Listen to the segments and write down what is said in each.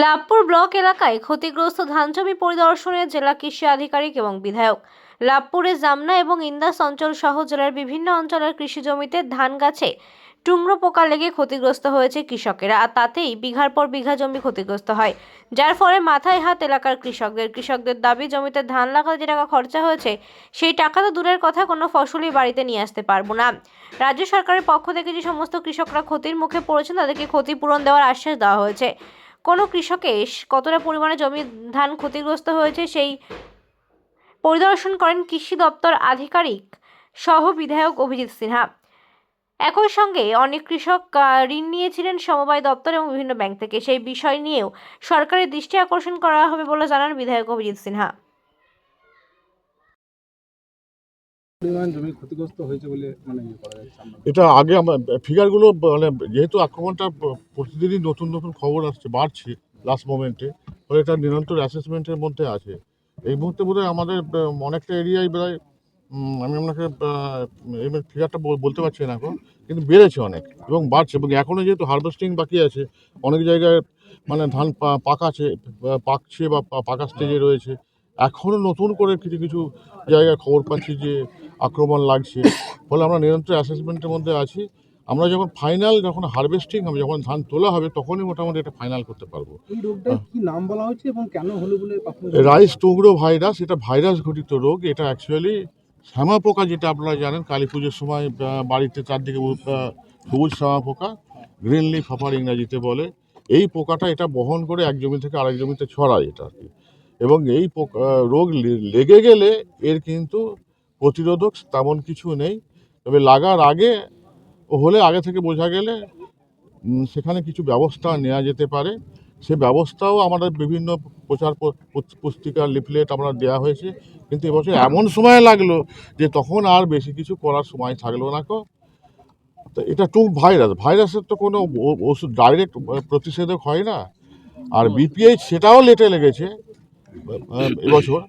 Labhpur block এলাকায় ক্ষতিগ্রস্ত ধান জমি পরিদর্শনে জেলা কৃষি আধিকারিক এবং বিধায়ক। লাভপুরে জামনা এবং ইন্দাস অঞ্চল সহ জেলার বিভিন্ন অঞ্চলের কৃষি জমিতে ধান গাছে টুংরো পোকা লেগে ক্ষতিগ্রস্ত হয়েছে কৃষকেরা আর তাতেই বিঘার পর বিঘা জমি ক্ষতিগ্রস্ত হয়। যার ফলে মাথায় হাত এলাকার কৃষকদের কৃষকদের দাবি, জমিতে ধান লাগাতে যে টাকা খরচা হয়েছে, সেই টাকা তো দূরের কথা, কোনো ফসলই বাড়িতে নিয়ে আসতে পারব না। রাজ্য সরকারের পক্ষ থেকে যে সমস্ত কৃষকরা ক্ষতির মুখে পড়েছেন, তাদেরকে ক্ষতিপূরণ দেওয়ার আশ্বাস দেওয়া হয়েছে। কোনো কৃষকের কতটা পরিমাণে জমি ধান ক্ষতিগ্রস্ত হয়েছে সেই পরিদর্শন করেন কৃষি দপ্তর আধিকারিক সহ বিধায়ক অভিজিৎ সিনহা। একই সঙ্গে অনেক কৃষক ঋণ নিয়েছিলেন সমবায় দপ্তর এবং বিভিন্ন ব্যাংক থেকে। সেই বিষয় নিয়েও সরকারের দৃষ্টি আকর্ষণ করা হবে বলে জানান বিধায়ক অভিজিৎ সিনহা। এটা আগে আমরা ফিগারগুলো মানে যেহেতু আক্রমণটা প্রতিদিনই নতুন নতুন খবর আসছে, বাড়ছে লাস্ট মোমেন্টে ফলে এটা নিরন্তর অ্যাসেসমেন্টের মধ্যে আছে। এই মুহূর্তে বোধহয় আমাদের অনেকটা এরিয়ায় প্রায় আমি আপনাকে এই ফিগারটা বলতে পারছি না এখন, কিন্তু বেড়েছে অনেক এবং বাড়ছে এবং এখনও যেহেতু হারভেস্টিং বাকি আছে, অনেক জায়গায় মানে ধান পাকাছে পাকছে বা পাকা স্টেজে রয়েছে এখনও নতুন করে কিছু কিছু জায়গায় খবর পাচ্ছি যে আক্রমণ লাগছে। ফলে আমরা নিরন্তর অ্যাসেসমেন্টের মধ্যে আছি। আমরা যখন ফাইনাল যখন হারভেস্টিং হবে যখন ধান তোলা হবে তখনই মোটামুটি এটা ফাইনাল করতে পারব। এই রোগটার কি নাম বলা হয়েছে এবং কেন হলো বলে রাইস টুগরো ভাইরাস এটা ভাইরাস ঘটিত রোগ। এটা অ্যাকচুয়ালি শ্যামা পোকা যেটা আপনারা জানেন কালী পুজোর সময় বাড়িতে চারদিকে সবুজ শ্যামা পোকা গ্রিন লিফ হপার ইংরাজিতে বলে। এই পোকাটা এটা বহন করে এক জমি থেকে আরেক জমিতে ছড়ায় এটা আর কি। এবং এই পোকা রোগ লেগে গেলে এর কিন্তু প্রতিরোধক তেমন কিছু নেই। তবে লাগার আগে হলে আগে থেকে বোঝা গেলে সেখানে কিছু ব্যবস্থা নেওয়া যেতে পারে। সে ব্যবস্থাও আমাদের বিভিন্ন প্রচার প- পুস- পুস্তিকা লিফলেট আমরা দেওয়া হয়েছে। কিন্তু এবছর এমন সময় লাগল যে তখন আর বেশি কিছু করার সময় থাকল না কো। তো এটা টু ভাইরাস। ভাইরাসের তো কোনো ওষুধ ডাইরেক্ট প্রতিষেধক হয় না। আর বিপিএইচ সেটাও লেটে লেগেছে এবছর।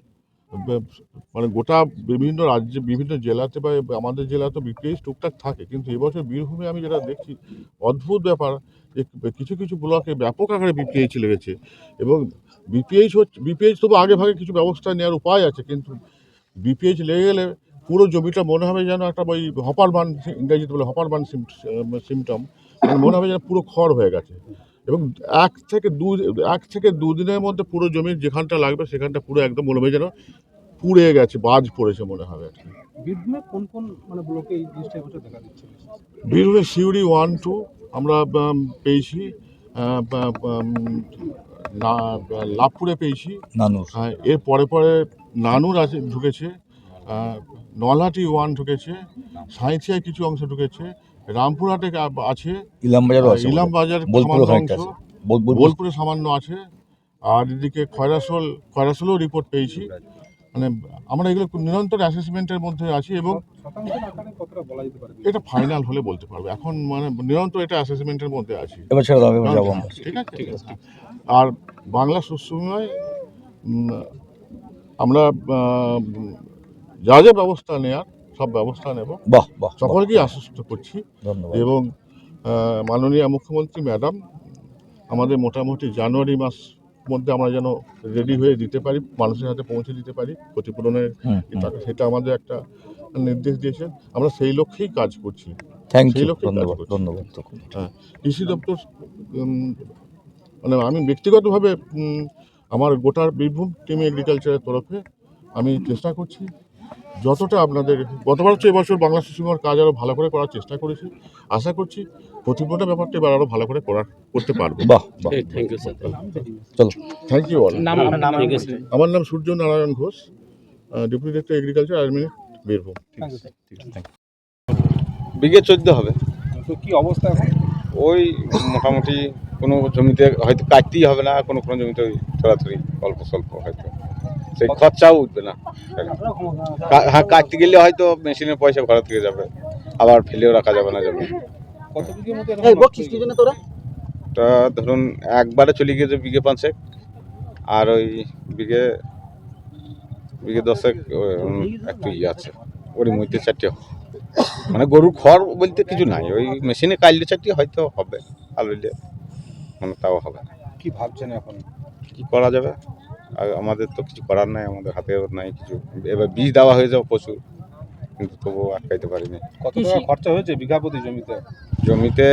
মানে গোটা বিভিন্ন রাজ্যে, বিভিন্ন জেলাতে বা আমাদের জেলাতে বিপিএইচ টুকটাক থাকে। কিন্তু এবছর বীরভূমে আমি যেটা দেখছি, অদ্ভুত ব্যাপার যে কিছু কিছু ব্লকে ব্যাপক আকারে বিপিএইচ লেগেছে এবং বিপিএইচ হচ্ছে বিপিএইচ তবু আগে ভাগে কিছু ব্যবস্থা নেওয়ার উপায় আছে, কিন্তু বিপিএইচ লেগে গেলে পুরো জমিটা মনে হবে যেন একটা ওই হপার বান ইংরেজিতে বলে হপার বান সিমটম, মনে হবে যেন পুরো খড় হয়ে গেছে। এবং এক থেকে দু, এক থেকে দুদিনের মধ্যে পুরো জমির যেখানটা লাগবে সেখানটা পুরো একদম মনে হবে যেন পুড়ে গেছে বাজ পড়েছে মনে হবে আর কি বীরভূমে কোন কোন মানে ব্লকে এই জিনিসটা এবছর দেখা দিচ্ছে বীরভূমে সিউড়ি ওয়ান টু আমরা পেয়েছি লাভপুরে পেয়েছি। নানুর। এর পরে পরে নানুর আছে ঢুকেছে নলহাটি ওয়ান ঢুকেছে সাঁইথিয়ায় কিছু অংশ ঢুকেছে রামপুরহাটে আছে ইলাম বাজারও আছে ইলাম বাজার বোলপুরে সামান্য আছে। বোল- বোলপুর বোলপুরে সামান্য আছে আর এদিকে খয়রাসোল খয়রাসোলেও রিপোর্ট পেয়েছি। মানে আমরা এগুলো নিরন্তর অ্যাসেসমেন্টের মধ্যে আছি এবং শতাংশের আকারে কতটা বলা যেতে পারে? এটা ফাইনাল হলে বলতে পারবে। এখন মানে নিরন্তর এটা অ্যাসেসমেন্টের মধ্যে আছি। ঠিক আছে? ঠিক আছে আর বাংলা উম, আমরা যা যা ব্যবস্থা নেওয়ার সব ব্যবস্থা নেব। বাহ বাহ বাহ। সকলকেই আশ্বস্ত করছি। এবং মাননীয় মুখ্যমন্ত্রী ম্যাডাম আমাদের মোটামুটি জানুয়ারি মাস মধ্যে আমরা যেন রেডি হয়ে দিতে পারি মানুষের হাতে পৌঁছে দিতে পারি ক্ষতিপূরণের হুম, যে টাকা, সেটা আমাদের একটা নির্দেশ দিয়েছেন। আমরা সেই লক্ষ্যেই কাজ করছি। সেই লক্ষ্যে ধন্যবাদ হ্যাঁ ধন্যবাদ তখন কৃষি দপ্তর মানে আমি ব্যক্তিগতভাবে আমার গোটার বীরভূম টিম এগ্রিকালচারের তরফে আমি চেষ্টা করছি যতটা আপনাদের গতবার হচ্ছে এবছর বাংলা শিশুমার কাজ আরও ভালো করে করার চেষ্টা করেছি। আশা করছি প্রতিপন্ন ব্যাপারটা এবার আরও ভালো করে করার করতে পারব। বাহ থ্যাংক ইউ স্যার চলো থ্যাংক ইউ অল আমার নাম Surya Narayan Ghosh deputy director agriculture army Birbhum বিঘে চোদ্দ হবে। তো কি অবস্থা এখন? ওই মোটামুটি কোনো জমিতে হয়তো কাটতেই হবে না কোনো কোনো জমিতে ওই থোড়াথড়ি অল্প স্বল্প হয়তো। সেই খরচাও উঠবে না। হ্যাঁ কাটতে গেলে হয়তো মেশিনের পয়সা ঘর থেকে যাবে। আবার ফেলেও রাখা যাবে না এখন তা ধরুন একবারে চলে গিয়েছে বিঘে পাঁচেক আর ওই বিঘে বিঘে দশেক একটু ইয়ে আছে। ওর মধ্যে চারটে মানে গরুর খড় বলতে কিছু নাই। ওই মেশিনে কাটলে চারটে হয়তো হবে আলুলে মানে তাও হবে। কি ভাবছেন এখন? কি করা যাবে? আমাদের তো কিছু করার নাই আমাদের হাতে নাই কিছু। এবার বীজ দেওয়া হয়ে যাবে প্রচুর কিন্তু তবুও আটকাইতে পারিনি। কত টাকা খরচা হয়েছে বিঘা প্রতি জমিতে? জমিতে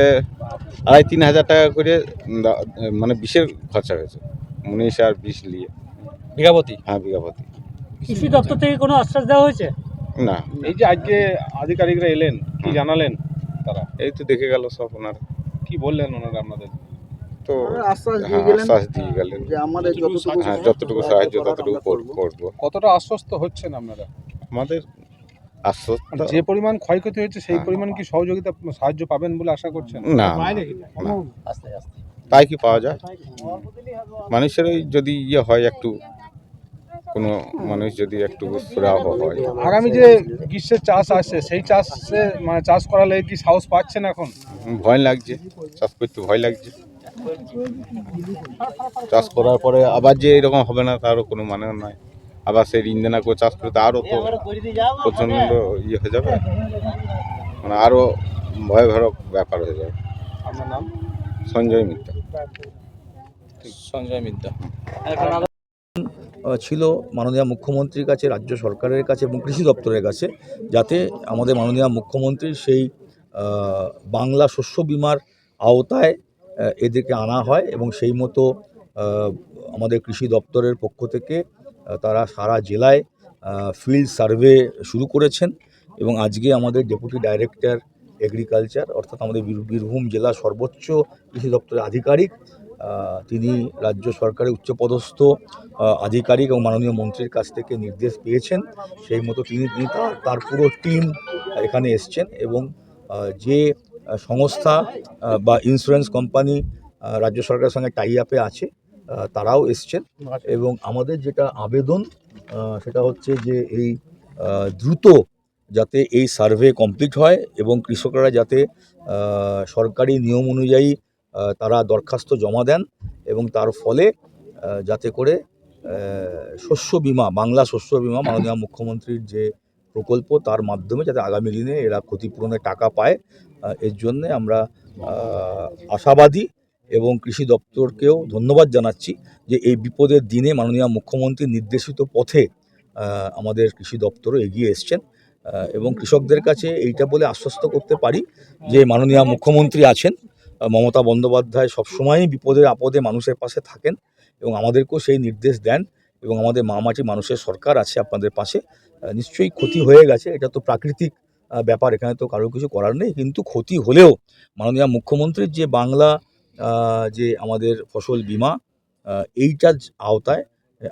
আড়াই তিন হাজার টাকা করে মানে বিষের খরচা হয়েছে উনিশ আর বিষ নিয়ে বিঘাপতি হ্যাঁ বিঘাপতি কৃষি দপ্তর থেকে কোনো আশ্বাস দেওয়া হয়েছে? না। এই যে আজকে আধিকারিকরা এলেন কি জানালেন তারা? এই তো দেখে গেল সব ওনার। কি বললেন ওনারা আপনাদের? তো আশ্বাস দিয়ে হ্যাঁ গেলেন আশ্বাস দিয়ে গেলেন। যে আমাদের যতটুকু হ্যাঁ যতটুকু সাহায্য ততটুকু কর- করব। কতটা আশ্বস্ত হচ্ছেন আপনারা? আমাদের আশ্বস্ত মানে যে পরিমাণ ক্ষয়ক্ষতি হয়েছে সেই হ্যাঁ। পরিমাণ কি সহযোগিতা সাহায্য পাবেন বলে আশা করছেন? না না। তাই কি পাওয়া যায়? মানুষের ওই যদি ইয়ে হয় একটু কোনো মানুষ যদি একটু সুরাহ হয়। আগামী যে গ্রীষ্মের চাষ আসছে সেই চাষে মানে চাষ করালে কি সাহস পাচ্ছেন এখন? ভয় লাগছে চাষ করতে ভয় লাগছে। চাষ করার পরে আবার যে এরকম হবে না তারও কোনো মানে নয়। আবার সেই ঋণ দেনা করে চাষ করতে আরও তো প্রচণ্ড ইয়ে হয়ে যাবে। মানে আরও ভয়াবহ ব্যাপার হয়ে যাবে। নাম? সঞ্জয় মিত্র সঞ্জয় ছিল মাননীয় মুখ্যমন্ত্রীর কাছে রাজ্য সরকারের কাছে এবং কৃষি দপ্তরের কাছে যাতে আমাদের মাননীয় মুখ্যমন্ত্রীর সেই বাংলা শস্য বিমার আওতায় এদেরকে আনা হয় এবং সেই মতো আমাদের কৃষি দপ্তরের পক্ষ থেকে তারা সারা জেলায় ফিল্ড সার্ভে শুরু করেছেন এবং আজকে আমাদের ডেপুটি ডাইরেক্টর এগ্রিকালচার অর্থাৎ আমাদের বীর- বীরভূম জেলা সর্বোচ্চ কৃষি দপ্তরের আধিকারিক তিনি রাজ্য সরকারের উচ্চপদস্থ আধিকারিক এবং মাননীয় মন্ত্রীর কাছ থেকে নির্দেশ পেয়েছেন। সেই মতো তিনি তার পুরো টিম এখানে এসছেন এবং যে সংস্থা বা ইন্স্যুরেন্স কোম্পানি রাজ্য সরকারের সঙ্গে টাই আপে আছে তারাও এসছেন। এবং আমাদের যেটা আবেদন সেটা হচ্ছে যে এই দ্রুত যাতে এই সার্ভে কমপ্লিট হয় এবং কৃষকরা যাতে সরকারি নিয়ম অনুযায়ী তারা দরখাস্ত জমা দেন এবং তার ফলে যাতে করে শস্য বিমা, বাংলা শস্য বীমা মাননীয় মুখ্যমন্ত্রীর যে প্রকল্প, তার মাধ্যমে যাতে আগামী দিনে এরা ক্ষতিপূরণের টাকা পায়। এর জন্যে আমরা আশাবাদী এবং কৃষি দপ্তরকেও ধন্যবাদ জানাচ্ছি যে এই বিপদের দিনে মাননীয় মুখ্যমন্ত্রীর নির্দেশিত পথে আমাদের কৃষি দপ্তরও এগিয়ে এসছেন এবং কৃষকদের কাছে এইটা বলে আশ্বস্ত করতে পারি যে মাননীয় মুখ্যমন্ত্রী আছেন মমতা বন্দ্যোপাধ্যায় সবসময়ই বিপদের আপদে মানুষের পাশে থাকেন এবং আমাদেরকেও সেই নির্দেশ দেন এবং আমাদের মামাটি মানুষের সরকার আছে আপনাদের পাশে নিশ্চয়ই ক্ষতি হয়ে গেছে, এটা তো প্রাকৃতিক ব্যাপার এখানে তো কারোর কিছু করার নেই কিন্তু ক্ষতি হলেও মাননীয় মুখ্যমন্ত্রীর যে বাংলা যে আমাদের ফসল বিমা এইটার আওতায়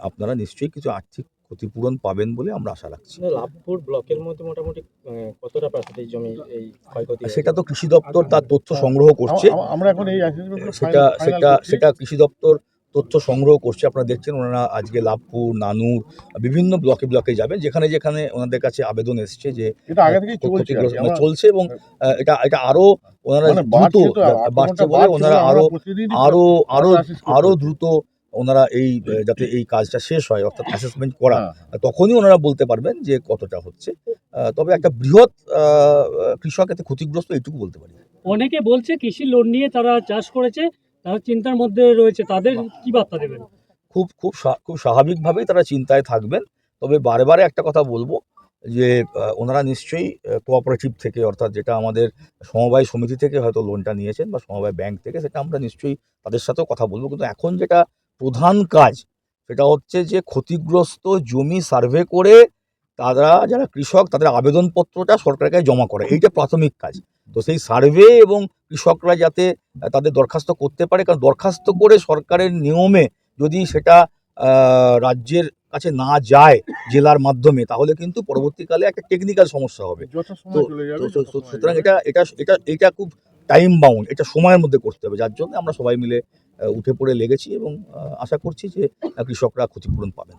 আপনারা নিশ্চয়ই কিছু আর্থিক ক্ষতিপূরণ পাবেন বলে আমরা আশা রাখছি। লাভপুর ব্লকের মধ্যে মোটামুটি কতটা পার্সেন্টেজ জমি এই ক্ষয়ক্ষতি সেটা তো কৃষি দপ্তর তার তথ্য সংগ্রহ করছে। আমরা এখন এই সেটা সেটা সেটা কৃষি দপ্তর তথ্য সংগ্রহ করছে আপনারা দেখছেন ওনারা আজকে লাভপুর নানুর বিভিন্ন ব্লকে ব্লকে যাবেন যেখানে যেখানে ওনাদের কাছে আবেদন এসছে যে চলছে। মানে আমরা- চলছে এবং এটা এটা আরও ওনারা মানে দ্রুত বাড়ছে বলে ওনারা আরও আরও আরও আরও দ্রুত ওনারা এই যাতে এই কাজটা শেষ হয় অর্থাৎ অ্যাসেসমেন্ট করা। হ্যাঁ। তখনই ওনারা বলতে পারবেন যে কতটা হচ্ছে। তবে একটা বৃহৎ আহ, কৃষক এতে ক্ষতিগ্রস্ত এইটুকু বলতে পারি। অনেকে বলছে কৃষি লোন নিয়ে তারা চাষ করেছে তারা চিন্তার মধ্যে রয়েছে তাদের কি বার্তা দেবেন? খুব খুব খুব স্বাভাবিকভাবেই তারা চিন্তায় থাকবেন। তবে বারে একটা কথা বলব যে ওনারা নিশ্চয়ই কোঅপারেটিভ থেকে অর্থাৎ যেটা আমাদের সমবায় সমিতি থেকে হয়তো লোনটা নিয়েছেন বা সমবায় ব্যাংক থেকে সেটা আমরা নিশ্চয়ই তাদের সাথেও কথা বলব। কিন্তু এখন যেটা প্রধান কাজ সেটা হচ্ছে যে ক্ষতিগ্রস্ত জমি সার্ভে করে তারা যারা কৃষক তাদের আবেদনপত্রটা সরকারের কাছে জমা করে। এইটা প্রাথমিক কাজ। তো সেই সার্ভে এবং কৃষকরা যাতে তাদের দরখাস্ত করতে পারে কারণ দরখাস্ত করে সরকারের নিয়মে যদি সেটা রাজ্যের কাছে না যায় জেলার মাধ্যমে তাহলে কিন্তু পরবর্তীকালে একটা টেকনিক্যাল সমস্যা হবে। তো- সুতরাং এটা এটা এটা এটা খুব টাইম বাউন্ড এটা সময়ের মধ্যে করতে হবে যার জন্য আমরা সবাই মিলে উঠে পড়ে লেগেছি এবং আশা করছি যে কৃষকরা ক্ষতিপূরণ পাবেন।